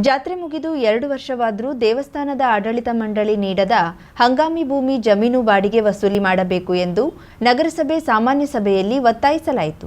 ಜಾತ್ರೆ ಮುಗಿದು ಎರಡು ವರ್ಷವಾದರೂ ದೇವಸ್ಥಾನದ ಆಡಳಿತ ಮಂಡಳಿ ನೀಡದ ಹಂಗಾಮಿ ಭೂಮಿ ಜಮೀನು ಬಾಡಿಗೆ ವಸೂಲಿ ಮಾಡಬೇಕು ಎಂದು ನಗರಸಭೆ ಸಾಮಾನ್ಯ ಸಭೆಯಲ್ಲಿ ಒತ್ತಾಯಿಸಲಾಯಿತು.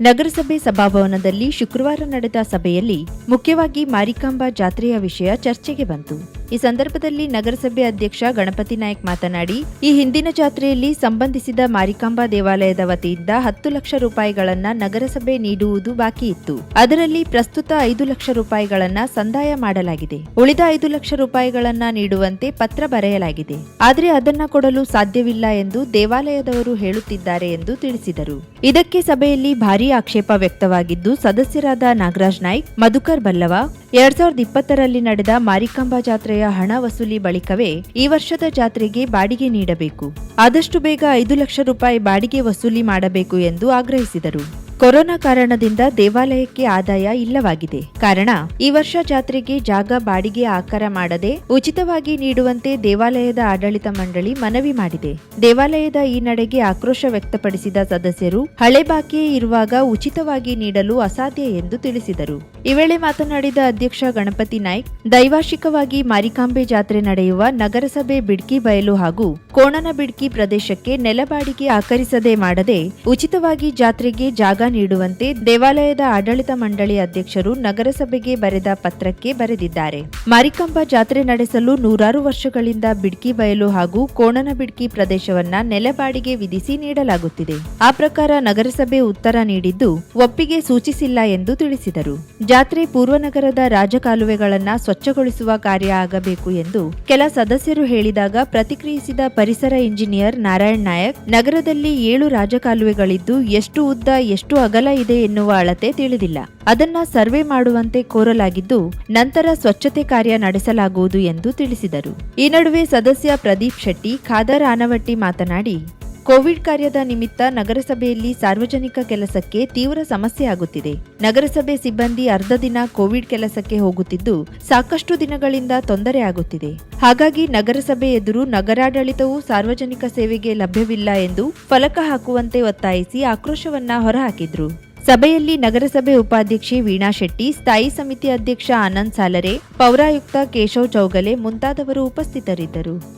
ನಗರಸಭೆ ಸಭಾಭವನದಲ್ಲಿ ಶುಕ್ರವಾರ ನಡೆದ ಸಭೆಯಲ್ಲಿ ಮುಖ್ಯವಾಗಿ ಮಾರಿಕಾಂಬಾ ಜಾತ್ರೆಯ ವಿಷಯ ಚರ್ಚೆಗೆ ಬಂತು. ಈ ಸಂದರ್ಭದಲ್ಲಿ ನಗರಸಭೆ ಅಧ್ಯಕ್ಷ ಗಣಪತಿ ನಾಯಕ್ ಮಾತನಾಡಿ, ಈ ಹಿಂದಿನ ಜಾತ್ರೆಯಲ್ಲಿ ಸಂಬಂಧಿಸಿದ ಮಾರಿಕಾಂಬಾ ದೇವಾಲಯದ ವತಿಯಿಂದ ಹತ್ತು ಲಕ್ಷ ರೂಪಾಯಿಗಳನ್ನ ನಗರಸಭೆ ನೀಡುವುದು ಬಾಕಿ ಇತ್ತು. ಅದರಲ್ಲಿ ಪ್ರಸ್ತುತ ಐದು ಲಕ್ಷ ರೂಪಾಯಿಗಳನ್ನ ಸಂದಾಯ ಮಾಡಲಾಗಿದೆ. ಉಳಿದ ಐದು ಲಕ್ಷ ರೂಪಾಯಿಗಳನ್ನ ನೀಡುವಂತೆ ಪತ್ರ ಬರೆಯಲಾಗಿದೆ. ಆದರೆ ಅದನ್ನ ಕೊಡಲು ಸಾಧ್ಯವಿಲ್ಲ ಎಂದು ದೇವಾಲಯದವರು ಹೇಳುತ್ತಿದ್ದಾರೆ ಎಂದು ತಿಳಿಸಿದರು. ಇದಕ್ಕೆ ಸಭೆಯಲ್ಲಿ ಭಾರೀ ಆಕ್ಷೇಪ ವ್ಯಕ್ತವಾಗಿದ್ದು, ಸದಸ್ಯರಾದ ನಾಗರಾಜ್ ನಾಯ್ಕ್, ಮಧುಕರ್ ಬಲ್ಲವ ಎರಡ್ ಸಾವಿರದ ಇಪ್ಪತ್ತರಲ್ಲಿ ನಡೆದ ಮಾರಿಕಾಂಬಾ ಜಾತ್ರೆಯ ಹಣ ವಸೂಲಿ ಬಳಿಕವೇ ಈ ವರ್ಷದ ಜಾತ್ರೆಗೆ ಬಾಡಿಗೆ ನೀಡಬೇಕು. ಆದಷ್ಟು ಬೇಗ ಐದು ಲಕ್ಷ ರೂಪಾಯಿ ಬಾಡಿಗೆ ವಸೂಲಿ ಮಾಡಬೇಕು ಎಂದು ಆಗ್ರಹಿಸಿದರು. ಕೊರೋನಾ ಕಾರಣದಿಂದ ದೇವಾಲಯಕ್ಕೆ ಆದಾಯ ಇಲ್ಲವಾಗಿದೆ. ಕಾರಣ, ಈ ವರ್ಷ ಜಾತ್ರೆಗೆ ಜಾಗ ಬಾಡಿಗೆ ಆಕಾರ ಮಾಡದೆ, ಉಚಿತವಾಗಿ ನೀಡುವಂತೆ ದೇವಾಲಯದ ಆಡಳಿತ ಮಂಡಳಿ ಮನವಿ ಮಾಡಿದೆ. ದೇವಾಲಯದ ಈ ನಡೆಗೆ ಆಕ್ರೋಶ ವ್ಯಕ್ತಪಡಿಸಿದ ಸದಸ್ಯರು, ಹಳೆ ಬಾಕಿಯೇ ಇರುವಾಗ ಉಚಿತವಾಗಿ ನೀಡಲು ಅಸಾಧ್ಯ ಎಂದು ತಿಳಿಸಿದರು. ಈ ವೇಳೆ ಮಾತನಾಡಿದ ಅಧ್ಯಕ್ಷ ಗಣಪತಿ ನಾಯ್ಕ್, ದೈವಾರ್ಷಿಕವಾಗಿ ಮಾರಿಕಾಂಬೆ ಜಾತ್ರೆ ನಡೆಯುವ ನಗರಸಭೆ ಬಿಡ್ಕಿ ಬಯಲು ಹಾಗೂ ಕೋಣನ ಬಿಡ್ಕಿ ಪ್ರದೇಶಕ್ಕೆ ನೆಲಬಾಡಿಗೆ ಆಕರಿಸದೆ ಮಾಡದೆ, ಉಚಿತವಾಗಿ ಜಾತ್ರೆಗೆ ಜಾಗ ನೀಡುವಂತೆ ದೇವಾಲಯದ ಆಡಳಿತ ಮಂಡಳಿ ಅಧ್ಯಕ್ಷರು ನಗರಸಭೆಗೆ ಬರೆದ ಪತ್ರಕ್ಕೆ ಬರೆದಿದ್ದಾರೆ. ಮಾರಿಕಾಂಬಾ ಜಾತ್ರೆ ನಡೆಸಲು ನೂರಾರು ವರ್ಷಗಳಿಂದ ಬಿಡ್ಕಿ ಬಯಲು ಹಾಗೂ ಕೋಣನ ಬಿಡ್ಕಿ ಪ್ರದೇಶವನ್ನ ನೆಲಬಾಡಿಗೆ ವಿಧಿಸಿ ನೀಡಲಾಗುತ್ತಿದೆ. ಆ ಪ್ರಕಾರ ನಗರಸಭೆ ಉತ್ತರ ನೀಡಿದ್ದು, ಒಪ್ಪಿಗೆ ಸೂಚಿಸಿಲ್ಲ ಎಂದು ತಿಳಿಸಿದರು. ಜಾತ್ರೆ ಪೂರ್ವನಗರದ ರಾಜಕಾಲುವೆಗಳನ್ನ ಸ್ವಚ್ಛಗೊಳಿಸುವ ಕಾರ್ಯ ಆಗಬೇಕು ಎಂದು ಕೆಲ ಸದಸ್ಯರು ಹೇಳಿದಾಗ ಪ್ರತಿಕ್ರಿಯಿಸಿದ ಪರಿಸರ ಇಂಜಿನಿಯರ್ ನಾರಾಯಣ್ ನಾಯಕ್, ನಗರದಲ್ಲಿ ಏಳು ರಾಜಕಾಲುವೆಗಳಿದ್ದು, ಎಷ್ಟು ಉದ್ದ, ಎಷ್ಟು ಅಗಲ ಇದೆ ಎನ್ನುವ ಅಳತೆ ತಿಳಿದಿಲ್ಲ. ಅದನ್ನ ಸರ್ವೆ ಮಾಡುವಂತೆ ಕೋರಲಾಗಿದ್ದು ನಂತರ ಸ್ವಚ್ಛತೆ ಕಾರ್ಯ ನಡೆಸಲಾಗುವುದು ಎಂದು ತಿಳಿಸಿದರು. ಈ ನಡುವೆ ಸದಸ್ಯ ಪ್ರದೀಪ್ ಶೆಟ್ಟಿ ಖಾದರ್ ಆನವಟ್ಟಿ ಮಾತನಾಡಿ ಕೋವಿಡ್ ಕಾರ್ಯದ ನಿಮಿತ್ತ ನಗರಸಭೆಯಲ್ಲಿ ಸಾರ್ವಜನಿಕ ಕೆಲಸಕ್ಕೆ ತೀವ್ರ ಸಮಸ್ಯೆ ಆಗುತ್ತಿದೆ. ನಗರಸಭೆ ಸಿಬ್ಬಂದಿ ಅರ್ಧ ದಿನ ಕೋವಿಡ್ ಕೆಲಸಕ್ಕೆ ಹೋಗುತ್ತಿದ್ದು, ಸಾಕಷ್ಟು ದಿನಗಳಿಂದ ತೊಂದರೆ ಆಗುತ್ತಿದೆ. ಹಾಗಾಗಿ ನಗರಸಭೆ ಎದುರು ನಗರಾಡಳಿತವು ಸಾರ್ವಜನಿಕ ಸೇವೆಗೆ ಲಭ್ಯವಿಲ್ಲ ಎಂದು ಫಲಕ ಹಾಕುವಂತೆ ಒತ್ತಾಯಿಸಿ ಆಕ್ರೋಶವನ್ನ ಹೊರಹಾಕಿದ್ರು. ಸಭೆಯಲ್ಲಿ ನಗರಸಭೆ ಉಪಾಧ್ಯಕ್ಷೆ ವೀಣಾ ಶೆಟ್ಟಿ, ಸ್ಥಾಯಿ ಸಮಿತಿ ಅಧ್ಯಕ್ಷ ಆನಂದ್ ಸಾಲರೆ, ಪೌರಾಯುಕ್ತ ಕೇಶವ್ ಚೌಗಲೆ ಮುಂತಾದವರು ಉಪಸ್ಥಿತರಿದ್ದರು.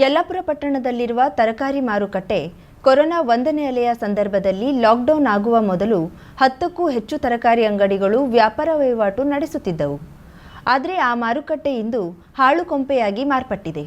ಯಲ್ಲಾಪುರ ಪಟ್ಟಣದಲ್ಲಿರುವ ತರಕಾರಿ ಮಾರುಕಟ್ಟೆ ಕೊರೋನಾ ಒಂದನೇ ಅಲೆಯ ಸಂದರ್ಭದಲ್ಲಿ ಲಾಕ್ಡೌನ್ ಆಗುವ ಮೊದಲು ಹತ್ತಕ್ಕೂ ಹೆಚ್ಚು ತರಕಾರಿ ಅಂಗಡಿಗಳು ವ್ಯಾಪಾರ ವಹಿವಾಟು ನಡೆಸುತ್ತಿದ್ದವು. ಆದರೆ ಆ ಮಾರುಕಟ್ಟೆ ಇಂದು ಹಾಳು ಕೊಂಪೆಯಾಗಿ ಮಾರ್ಪಟ್ಟಿದೆ.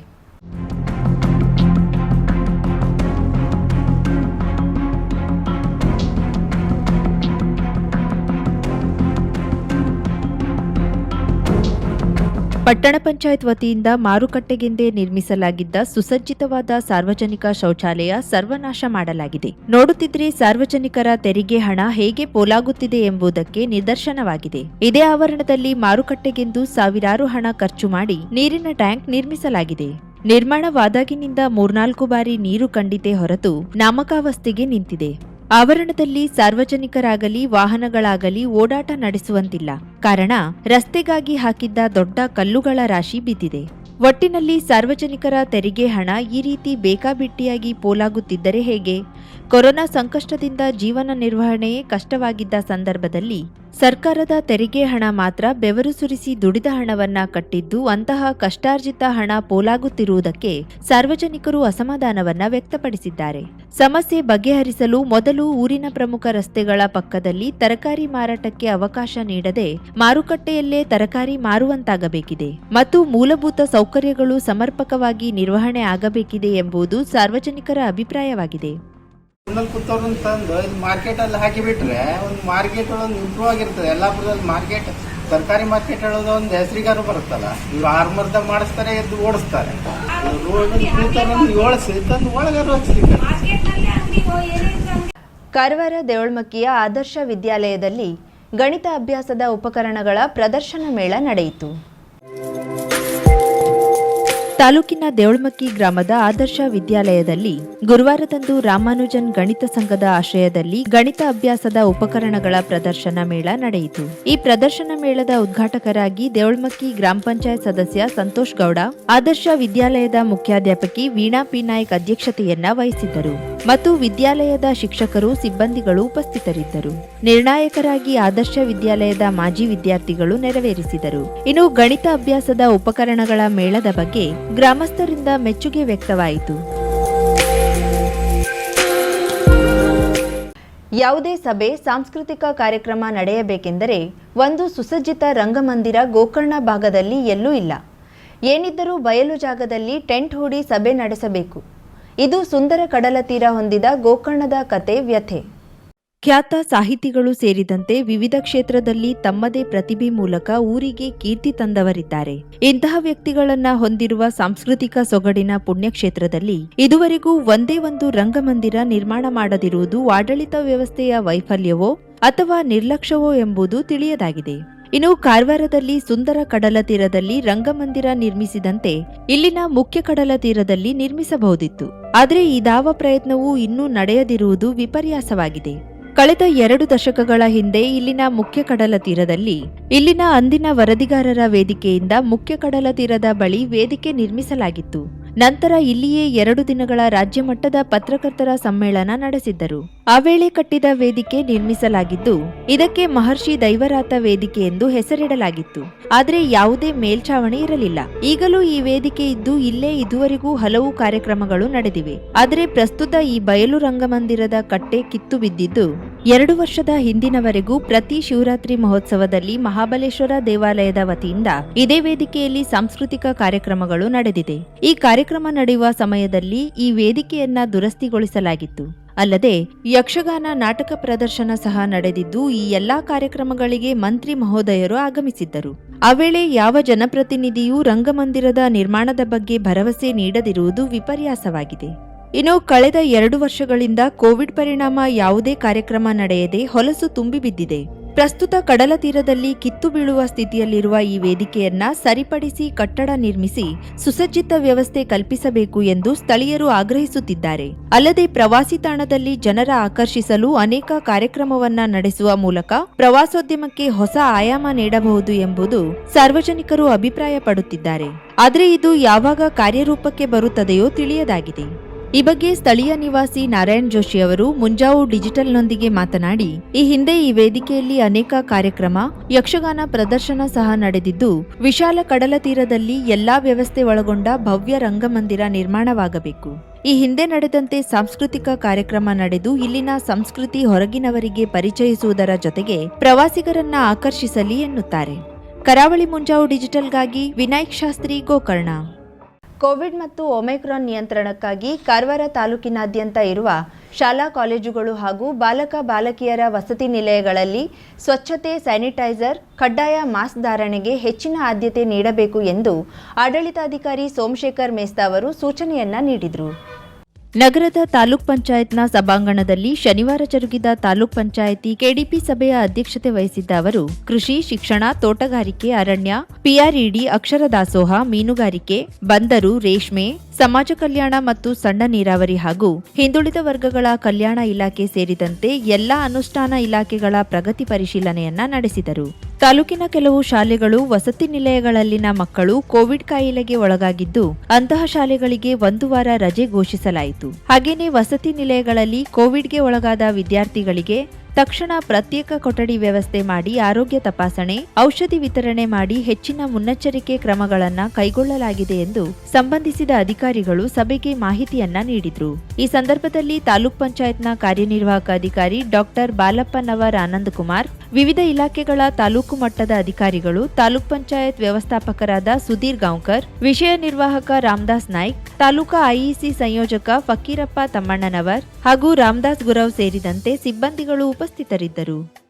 ಪಟ್ಟಣ ಪಂಚಾಯತ್ ವತಿಯಿಂದ ಮಾರುಕಟ್ಟೆಗೆಂದೇ ನಿರ್ಮಿಸಲಾಗಿದ್ದ ಸುಸಜ್ಜಿತವಾದ ಸಾರ್ವಜನಿಕ ಶೌಚಾಲಯ ಸರ್ವನಾಶ ಮಾಡಲಾಗಿದೆ. ನೋಡುತ್ತಿದ್ರೆ ಸಾರ್ವಜನಿಕರ ತೆರಿಗೆ ಹಣ ಹೇಗೆ ಪೋಲಾಗುತ್ತಿದೆ ಎಂಬುದಕ್ಕೆ ನಿದರ್ಶನವಾಗಿದೆ. ಇದೇ ಆವರಣದಲ್ಲಿ ಮಾರುಕಟ್ಟೆಗೆಂದು ಸಾವಿರಾರು ಹಣ ಖರ್ಚು ಮಾಡಿ ನೀರಿನ ಟ್ಯಾಂಕ್ ನಿರ್ಮಿಸಲಾಗಿದೆ. ನಿರ್ಮಾಣವಾದಾಗಿನಿಂದ ಮೂರ್ನಾಲ್ಕು ಬಾರಿ ನೀರು ಕಂಡಿತೆ ಹೊರತು ನಾಮಕಾವಸ್ಥೆಗೆ ನಿಂತಿದೆ. ಆವರಣದಲ್ಲಿ ಸಾರ್ವಜನಿಕರಾಗಲಿ, ವಾಹನಗಳಾಗಲಿ ಓಡಾಟ ನಡೆಸುವಂತಿಲ್ಲ. ಕಾರಣ, ರಸ್ತೆಗಾಗಿ ಹಾಕಿದ್ದ ದೊಡ್ಡ ಕಲ್ಲುಗಳ ರಾಶಿ ಬಿದ್ದಿದೆ. ಒಟ್ಟಿನಲ್ಲಿ ಸಾರ್ವಜನಿಕರ ತೆರಿಗೆ ಹಣ ಈ ರೀತಿ ಬೇಕಾಬಿಟ್ಟಿಯಾಗಿ ಪೋಲಾಗುತ್ತಿದ್ದರೆ ಹೇಗೆ? ಕೊರೋನಾ ಸಂಕಷ್ಟದಿಂದ ಜೀವನ ನಿರ್ವಹಣೆಯೇ ಕಷ್ಟವಾಗಿದ್ದ ಸಂದರ್ಭದಲ್ಲಿ ಸರ್ಕಾರದ ತೆರಿಗೆ ಹಣ ಮಾತ್ರ ಬೆವರು ಸುರಿಸಿ ದುಡಿದ ಹಣವನ್ನ ಕಟ್ಟಿದ್ದು ಅಂತಹ ಕಷ್ಟಾರ್ಜಿತ ಹಣ ಪೋಲಾಗುತ್ತಿರುವುದಕ್ಕೆ ಸಾರ್ವಜನಿಕರು ಅಸಮಾಧಾನವನ್ನ ವ್ಯಕ್ತಪಡಿಸಿದ್ದಾರೆ. ಸಮಸ್ಯೆ ಬಗೆಹರಿಸಲು ಮೊದಲು ಊರಿನ ಪ್ರಮುಖ ರಸ್ತೆಗಳ ಪಕ್ಕದಲ್ಲಿ ತರಕಾರಿ ಮಾರಾಟಕ್ಕೆ ಅವಕಾಶ ನೀಡದೆ ಮಾರುಕಟ್ಟೆಯಲ್ಲೇ ತರಕಾರಿ ಮಾರುವಂತಾಗಬೇಕಿದೆ ಮತ್ತು ಮೂಲಭೂತ ಸೌಕರ್ಯಗಳು ಸಮರ್ಪಕವಾಗಿ ನಿರ್ವಹಣೆ ಆಗಬೇಕಿದೆ ಎಂಬುದು ಸಾರ್ವಜನಿಕರ ಅಭಿಪ್ರಾಯವಾಗಿದೆ. ಒಂದಲ್ಲಿ ಕೂತವ್ರನ್ನ ತಂದು ಇದು ಮಾರ್ಕೆಟ್ ಅಲ್ಲಿ ಹಾಕಿ ಬಿಟ್ರೆ ಒಂದು ಮಾರ್ಕೆಟ್ ಒಂದು ಇಂಪ್ರೂವ್ ಆಗಿರ್ತದೆ. ಯಲ್ಲಾಪುರದಲ್ಲಿ ಮಾರ್ಕೆಟ್ ಸರ್ಕಾರಿ ಮಾರ್ಕೆಟ್ ಹೇಳೋದು ಒಂದು ಹೆಸರಿಗಾರು ಬರುತ್ತಲ್ಲ ಇವ್ರು ಆರ್ಮರ್ದ ಮಾಡಿಸ್ತಾರೆ ಎದ್ದು ಓಡಿಸ್ತಾರೆ. ತಂದು ಒಳಗಾರು ಹಚ್ಲಿಕ್ಕೆ ಕಾರವಾರ ದೇವಳ್ಮಕ್ಕಿಯ ಆದರ್ಶ ವಿದ್ಯಾಲಯದಲ್ಲಿ ಗಣಿತ ಅಭ್ಯಾಸದ ಉಪಕರಣಗಳ ಪ್ರದರ್ಶನ ಮೇಳ ನಡೆಯಿತು. ತಾಲೂಕಿನ ದೇವಳ್ಮಕ್ಕಿ ಗ್ರಾಮದ ಆದರ್ಶ ವಿದ್ಯಾಲಯದಲ್ಲಿ ಗುರುವಾರದಂದು ರಾಮಾನುಜನ್ ಗಣಿತ ಸಂಘದ ಆಶ್ರಯದಲ್ಲಿ ಗಣಿತ ಅಭ್ಯಾಸದ ಉಪಕರಣಗಳ ಪ್ರದರ್ಶನ ಮೇಳ ನಡೆಯಿತು. ಈ ಪ್ರದರ್ಶನ ಮೇಳದ ಉದ್ಘಾಟಕರಾಗಿ ದೇವಳ್ಮಕ್ಕಿ ಗ್ರಾಮ ಪಂಚಾಯತ್ ಸದಸ್ಯ ಸಂತೋಷ್ ಗೌಡ, ಆದರ್ಶ ವಿದ್ಯಾಲಯದ ಮುಖ್ಯಾಧ್ಯಾಪಕಿ ವೀಣಾ ಪಿ ನಾಯ್ಕ್ ಅಧ್ಯಕ್ಷತೆಯನ್ನ ವಹಿಸಿದ್ದರು ಮತ್ತು ವಿದ್ಯಾಲಯದ ಶಿಕ್ಷಕರು, ಸಿಬ್ಬಂದಿಗಳು ಉಪಸ್ಥಿತರಿದ್ದರು. ನಿರ್ಣಾಯಕರಾಗಿ ಆದರ್ಶ ವಿದ್ಯಾಲಯದ ಮಾಜಿ ವಿದ್ಯಾರ್ಥಿಗಳು ನೆರವೇರಿಸಿದರು. ಇನ್ನು ಗಣಿತ ಅಭ್ಯಾಸದ ಉಪಕರಣಗಳ ಮೇಳದ ಬಗ್ಗೆ ಗ್ರಾಮಸ್ಥರಿಂದ ಮೆಚ್ಚುಗೆ ವ್ಯಕ್ತವಾಯಿತು. ಯಾವುದೇ ಸಭೆ, ಸಾಂಸ್ಕೃತಿಕ ಕಾರ್ಯಕ್ರಮ ನಡೆಯಬೇಕೆಂದರೆ ಒಂದು ಸುಸಜ್ಜಿತ ರಂಗಮಂದಿರ ಗೋಕರ್ಣ ಭಾಗದಲ್ಲಿ ಎಲ್ಲೂ ಇಲ್ಲ. ಏನಿದ್ದರೂ ಬಯಲು ಜಾಗದಲ್ಲಿ ಟೆಂಟ್ ಹೂಡಿ ಸಭೆ ನಡೆಸಬೇಕು. ಇದು ಸುಂದರ ಕಡಲ ತೀರ ಹೊಂದಿದ ಗೋಕರ್ಣದ ಕತೆ ವ್ಯಥೆ. ಖ್ಯಾತ ಸಾಹಿತಿಗಳು ಸೇರಿದಂತೆ ವಿವಿಧ ಕ್ಷೇತ್ರದಲ್ಲಿ ತಮ್ಮದೇ ಪ್ರತಿಭೆ ಮೂಲಕ ಊರಿಗೆ ಕೀರ್ತಿ ತಂದವರಿದ್ದಾರೆ. ಇಂತಹ ವ್ಯಕ್ತಿಗಳನ್ನ ಹೊಂದಿರುವ ಸಾಂಸ್ಕೃತಿಕ ಸೊಗಡಿನ ಪುಣ್ಯಕ್ಷೇತ್ರದಲ್ಲಿ ಇದುವರೆಗೂ ಒಂದೇ ಒಂದು ರಂಗಮಂದಿರ ನಿರ್ಮಾಣ ಮಾಡದಿರುವುದು ಆಡಳಿತ ವ್ಯವಸ್ಥೆಯ ವೈಫಲ್ಯವೋ ಅಥವಾ ನಿರ್ಲಕ್ಷ್ಯವೋ ಎಂಬುದು ತಿಳಿಯದಾಗಿದೆ. ಇನ್ನು ಕಾರವಾರದಲ್ಲಿ ಸುಂದರ ಕಡಲ ತೀರದಲ್ಲಿ ರಂಗಮಂದಿರ ನಿರ್ಮಿಸಿದಂತೆ ಇಲ್ಲಿನ ಮುಖ್ಯ ಕಡಲ ತೀರದಲ್ಲಿ ನಿರ್ಮಿಸಬಹುದಿತ್ತು. ಆದರೆ ಇದಾವ ಪ್ರಯತ್ನವೂ ಇನ್ನೂ ನಡೆಯದಿರುವುದು ವಿಪರ್ಯಾಸವಾಗಿದೆ. ಕಳೆದ ಎರಡು ದಶಕಗಳ ಹಿಂದೆ ಇಲ್ಲಿನ ಮುಖ್ಯ ಕಡಲ ತೀರದಲ್ಲಿ, ಇಲ್ಲಿನ ಅಂದಿನ ವರದಿಗಾರರ ವೇದಿಕೆಯಿಂದ ಮುಖ್ಯ ಕಡಲ ತೀರದ ಬಳಿ ವೇದಿಕೆ ನಿರ್ಮಿಸಲಾಗಿತ್ತು. ನಂತರ ಇಲ್ಲಿಯೇ ಎರಡು ದಿನಗಳ ರಾಜ್ಯ ಮಟ್ಟದ ಪತ್ರಕರ್ತರ ಸಮ್ಮೇಳನ ನಡೆಸಿದ್ದರು. ಆ ವೇಳೆ ಕಟ್ಟಿದ ವೇದಿಕೆ ನಿರ್ಮಿಸಲಾಗಿದ್ದು, ಇದಕ್ಕೆ ಮಹರ್ಷಿ ದೈವರಾತ ವೇದಿಕೆ ಎಂದು ಹೆಸರಿಡಲಾಗಿತ್ತು. ಆದರೆ ಯಾವುದೇ ಮೇಲ್ಛಾವಣಿ ಇರಲಿಲ್ಲ. ಈಗಲೂ ಈ ವೇದಿಕೆ ಇದ್ದು, ಇಲ್ಲೇ ಇದುವರೆಗೂ ಹಲವು ಕಾರ್ಯಕ್ರಮಗಳು ನಡೆದಿವೆ. ಆದರೆ ಪ್ರಸ್ತುತ ಈ ಬಯಲು ರಂಗಮಂದಿರದ ಕಟ್ಟೆ ಕಿತ್ತು ಬಿದ್ದಿದ್ದು ಎರಡು ವರ್ಷದ ಹಿಂದಿನವರೆಗೂ ಪ್ರತಿ ಶಿವರಾತ್ರಿ ಮಹೋತ್ಸವದಲ್ಲಿ ಮಹಾಬಲೇಶ್ವರ ದೇವಾಲಯದ ವತಿಯಿಂದ ಇದೇ ವೇದಿಕೆಯಲ್ಲಿ ಸಾಂಸ್ಕೃತಿಕ ಕಾರ್ಯಕ್ರಮಗಳು ನಡೆದಿದೆ. ಈ ಕಾರ್ಯಕ್ರಮ ನಡೆಯುವ ಸಮಯದಲ್ಲಿ ಈ ವೇದಿಕೆಯನ್ನ ದುರಸ್ತಿಗೊಳಿಸಲಾಗಿತ್ತು. ಅಲ್ಲದೆ ಯಕ್ಷಗಾನ ನಾಟಕ ಪ್ರದರ್ಶನ ಸಹ ನಡೆದಿದ್ದು, ಈ ಎಲ್ಲಾ ಕಾರ್ಯಕ್ರಮಗಳಿಗೆ ಮಂತ್ರಿ ಮಹೋದಯರು ಆಗಮಿಸಿದ್ದರು. ಆ ವೇಳೆ ಯಾವ ಜನಪ್ರತಿನಿಧಿಯೂ ರಂಗಮಂದಿರದ ನಿರ್ಮಾಣದ ಬಗ್ಗೆ ಭರವಸೆ ನೀಡದಿರುವುದು ವಿಪರ್ಯಾಸವಾಗಿದೆ. ಇನ್ನು ಕಳೆದ ಎರಡು ವರ್ಷಗಳಿಂದ ಕೋವಿಡ್ ಪರಿಣಾಮ ಯಾವುದೇ ಕಾರ್ಯಕ್ರಮ ನಡೆಯದೆ ಹೊಲಸು ತುಂಬಿ ಬಿದ್ದಿದೆ. ಪ್ರಸ್ತುತ ಕಡಲ ತೀರದಲ್ಲಿ ಕಿತ್ತು ಬೀಳುವ ಸ್ಥಿತಿಯಲ್ಲಿರುವ ಈ ವೇದಿಕೆಯನ್ನ ಸರಿಪಡಿಸಿ ಕಟ್ಟಡ ನಿರ್ಮಿಸಿ ಸುಸಜ್ಜಿತ ವ್ಯವಸ್ಥೆ ಕಲ್ಪಿಸಬೇಕು ಎಂದು ಸ್ಥಳೀಯರು ಆಗ್ರಹಿಸುತ್ತಿದ್ದಾರೆ. ಅಲ್ಲದೆ ಪ್ರವಾಸಿ ತಾಣದಲ್ಲಿ ಜನರ ಆಕರ್ಷಿಸಲು ಅನೇಕ ಕಾರ್ಯಕ್ರಮವನ್ನ ನಡೆಸುವ ಮೂಲಕ ಪ್ರವಾಸೋದ್ಯಮಕ್ಕೆ ಹೊಸ ಆಯಾಮ ನೀಡಬಹುದು ಎಂಬುದು ಸಾರ್ವಜನಿಕರು ಅಭಿಪ್ರಾಯಪಡುತ್ತಿದ್ದಾರೆ. ಆದರೆ ಇದು ಯಾವಾಗ ಕಾರ್ಯರೂಪಕ್ಕೆ ಬರುತ್ತದೆಯೋ ತಿಳಿಯದಾಗಿದೆ. ಈ ಬಗ್ಗೆ ಸ್ಥಳೀಯ ನಿವಾಸಿ ನಾರಾಯಣ್ ಜೋಶಿ ಅವರು ಮುಂಜಾವು ಡಿಜಿಟಲ್ನೊಂದಿಗೆ ಮಾತನಾಡಿ, ಈ ಹಿಂದೆ ಈ ವೇದಿಕೆಯಲ್ಲಿ ಅನೇಕ ಕಾರ್ಯಕ್ರಮ, ಯಕ್ಷಗಾನ ಪ್ರದರ್ಶನ ಸಹ ನಡೆದಿದ್ದು, ವಿಶಾಲ ಕಡಲ ತೀರದಲ್ಲಿ ಎಲ್ಲಾ ವ್ಯವಸ್ಥೆ ಒಳಗೊಂಡ ಭವ್ಯ ರಂಗಮಂದಿರ ನಿರ್ಮಾಣವಾಗಬೇಕು. ಈ ಹಿಂದೆ ನಡೆದಂತೆ ಸಾಂಸ್ಕೃತಿಕ ಕಾರ್ಯಕ್ರಮ ನಡೆದು, ಇಲ್ಲಿನ ಸಂಸ್ಕೃತಿ ಹೊರಗಿನವರಿಗೆ ಪರಿಚಯಿಸುವುದರ ಜೊತೆಗೆ ಪ್ರವಾಸಿಗರನ್ನ ಆಕರ್ಷಿಸಲಿ ಎನ್ನುತ್ತಾರೆ. ಕರಾವಳಿ ಮುಂಜಾವು ಡಿಜಿಟಲ್ಗಾಗಿ ವಿನಾಯಕ್ ಶಾಸ್ತ್ರಿ ಗೋಕರ್ಣ ಕೋವಿಡ್ ಮತ್ತು ಒಮೆಕ್ರಾನ್ ನಿಯಂತ್ರಣಕ್ಕಾಗಿ ಕಾರವಾರ ತಾಲೂಕಿನಾದ್ಯಂತ ಇರುವ ಶಾಲಾ ಕಾಲೇಜುಗಳು ಹಾಗೂ ಬಾಲಕ ಬಾಲಕಿಯರ ವಸತಿ ನಿಲಯಗಳಲ್ಲಿ ಸ್ವಚ್ಛತೆ ಸ್ಯಾನಿಟೈಸರ್, ಕಡ್ಡಾಯ ಮಾಸ್ಕ್ ಧಾರಣೆಗೆ ಹೆಚ್ಚಿನ ಆದ್ಯತೆ ನೀಡಬೇಕು ಎಂದು ಆಡಳಿತಾಧಿಕಾರಿ ಸೋಮಶೇಖರ್ ಮೇಸ್ತಾ ಅವರು ಸೂಚನೆಯನ್ನ ನೀಡಿದರು. ನಗರದ ತಾಲೂಕ್ ಪಂಚಾಯತ್ನ ಸಭಾಂಗಣದಲ್ಲಿ ಶನಿವಾರ ಜರುಗಿದ ತಾಲೂಕ್ ಪಂಚಾಯಿತಿ ಕೆಡಿಪಿ ಸಭೆಯ ಅಧ್ಯಕ್ಷತೆ ವಹಿಸಿದ್ದ ಅವರು, ಕೃಷಿ, ಶಿಕ್ಷಣ, ತೋಟಗಾರಿಕೆ, ಅರಣ್ಯ, ಪಿಆರ್ಇಡಿ ಅಕ್ಷರ ದಾಸೋಹ ಮೀನುಗಾರಿಕೆ, ಬಂದರು, ರೇಷ್ಮೆ, ಸಮಾಜ ಕಲ್ಯಾಣ ಮತ್ತು ಸಣ್ಣ ನೀರಾವರಿ ಹಾಗೂ ಹಿಂದುಳಿದ ವರ್ಗಗಳ ಕಲ್ಯಾಣ ಇಲಾಖೆ ಸೇರಿದಂತೆ ಎಲ್ಲಾ ಅನುಷ್ಠಾನ ಇಲಾಖೆಗಳ ಪ್ರಗತಿ ಪರಿಶೀಲನೆಯನ್ನ ನಡೆಸಿದರು. ತಾಲೂಕಿನ ಕೆಲವು ಶಾಲೆಗಳು ವಸತಿ ನಿಲಯಗಳಲ್ಲಿನ ಮಕ್ಕಳು ಕೋವಿಡ್ ಕಾಯಿಲೆಗೆ ಒಳಗಾಗಿದ್ದು, ಅಂತಹ ಶಾಲೆಗಳಿಗೆ ಒಂದು ವಾರ ರಜೆ ಘೋಷಿಸಲಾಯಿತು. ಹಾಗೇನೇ ವಸತಿ ನಿಲಯಗಳಲ್ಲಿ ಕೋವಿಡ್ಗೆ ಒಳಗಾದ ವಿದ್ಯಾರ್ಥಿಗಳಿಗೆ ತಕ್ಷಣ ಪ್ರತ್ಯೇಕ ಕೊಠಡಿ ವ್ಯವಸ್ಥೆ ಮಾಡಿ ಆರೋಗ್ಯ ತಪಾಸಣೆ, ಔಷಧಿ ವಿತರಣೆ ಮಾಡಿ ಹೆಚ್ಚಿನ ಮುನ್ನೆಚ್ಚರಿಕೆ ಕ್ರಮಗಳನ್ನು ಕೈಗೊಳ್ಳಲಾಗಿದೆ ಎಂದು ಸಂಬಂಧಿಸಿದ ಅಧಿಕಾರಿಗಳು ಸಭೆಗೆ ಮಾಹಿತಿಯನ್ನ ನೀಡಿದ್ರು. ಈ ಸಂದರ್ಭದಲ್ಲಿ ತಾಲೂಕ್ ಪಂಚಾಯತ್ನ ಕಾರ್ಯನಿರ್ವಾಹಕ ಅಧಿಕಾರಿ ಡಾಕ್ಟರ್ ಬಾಲಪ್ಪನವರ್ ಆನಂದ್ ಕುಮಾರ್ ವಿವಿಧ ಇಲಾಖೆಗಳ ತಾಲೂಕು ಮಟ್ಟದ ಅಧಿಕಾರಿಗಳು, ತಾಲೂಕ್ ಪಂಚಾಯತ್ ವ್ಯವಸ್ಥಾಪಕರಾದ ಸುಧೀರ್ ಗಾಂವ್ಕರ್, ವಿಷಯ ನಿರ್ವಾಹಕ ರಾಮದಾಸ್ ನಾಯ್ಕ್, ತಾಲೂಕಾ ಐಇಸಿ ಸಂಯೋಜಕ ಫಕೀರಪ್ಪ ತಮ್ಮಣ್ಣನವರ್ ಹಾಗೂ ರಾಮದಾಸ್ ಗುರವ್ ಸೇರಿದಂತೆ ಸಿಬ್ಬಂದಿಗಳು ಉಪಸ್ಥಿತರಿದ್ದರು.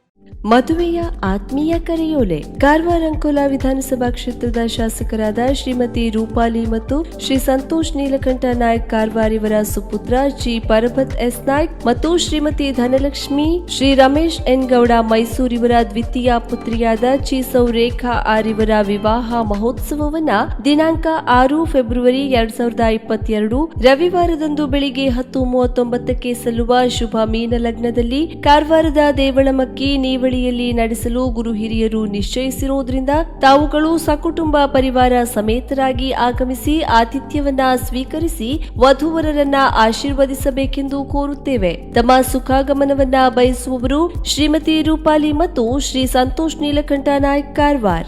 ಮದುವೆಯ ಆತ್ಮೀಯ ಕರೆಯೋಲೆ. ಕಾರವಾರ ಅಂಕೋಲ ವಿಧಾನಸಭಾ ಕ್ಷೇತ್ರದ ಶಾಸಕರಾದ ಶ್ರೀಮತಿ ರೂಪಾಲಿ ಮತ್ತು ಶ್ರೀ ಸಂತೋಷ್ ನೀಲಕಂಠ ನಾಯಕ್ ಕಾರವಾರ್ ಸುಪುತ್ರ ಜಿ. ಪರಬತ್ ಎಸ್. ನಾಯ್ಕ್ ಮತ್ತು ಶ್ರೀಮತಿ ಧನಲಕ್ಷ್ಮಿ, ಶ್ರೀ ರಮೇಶ್ ಎನ್. ಗೌಡ ಮೈಸೂರಿವರ ದ್ವಿತೀಯ ಪುತ್ರಿಯಾದ ಚೀಸೌ ರೇಖಾ ಆರ್. ವಿವಾಹ ಮಹೋತ್ಸವವನ್ನ ದಿನಾಂಕ ಆರು ಫೆಬ್ರವರಿ ಎರಡ್ ಸಾವಿರದ ಇಪ್ಪತ್ತೆರಡು, ರವಿವಾರದಂದು ಬೆಳಿಗ್ಗೆ ಹತ್ತು ಮೂವತ್ತೊಂಬತ್ತಕ್ಕೆ ಸಲ್ಲುವ ಶುಭ ಮೀನ ಲಗ್ನದಲ್ಲಿ ಕಾರವಾರದ ದೇವಳಮಕ್ಕಿ ನೀವಳಿ ಬಳಿಯಲ್ಲಿ ನಡೆಸಲು ಗುರು ಹಿರಿಯರು ನಿಶ್ಚಯಿಸಿರುವುದರಿಂದ ತಾವುಗಳು ಸಕುಟುಂಬ ಪರಿವಾರ ಸಮೇತರಾಗಿ ಆಗಮಿಸಿ ಆತಿಥ್ಯವನ್ನ ಸ್ವೀಕರಿಸಿ ವಧುವರರನ್ನ ಆಶೀರ್ವದಿಸಬೇಕೆಂದು ಕೋರುತ್ತೇವೆ. ತಮ್ಮ ಸುಖಾಗಮನವನ್ನ ಬಯಸುವವರು ಶ್ರೀಮತಿ ರೂಪಾಲಿ ಮತ್ತು ಶ್ರೀ ಸಂತೋಷ್ ನೀಲಕಂಠ ನಾಯ್ಕ ಕಾರವಾರ್.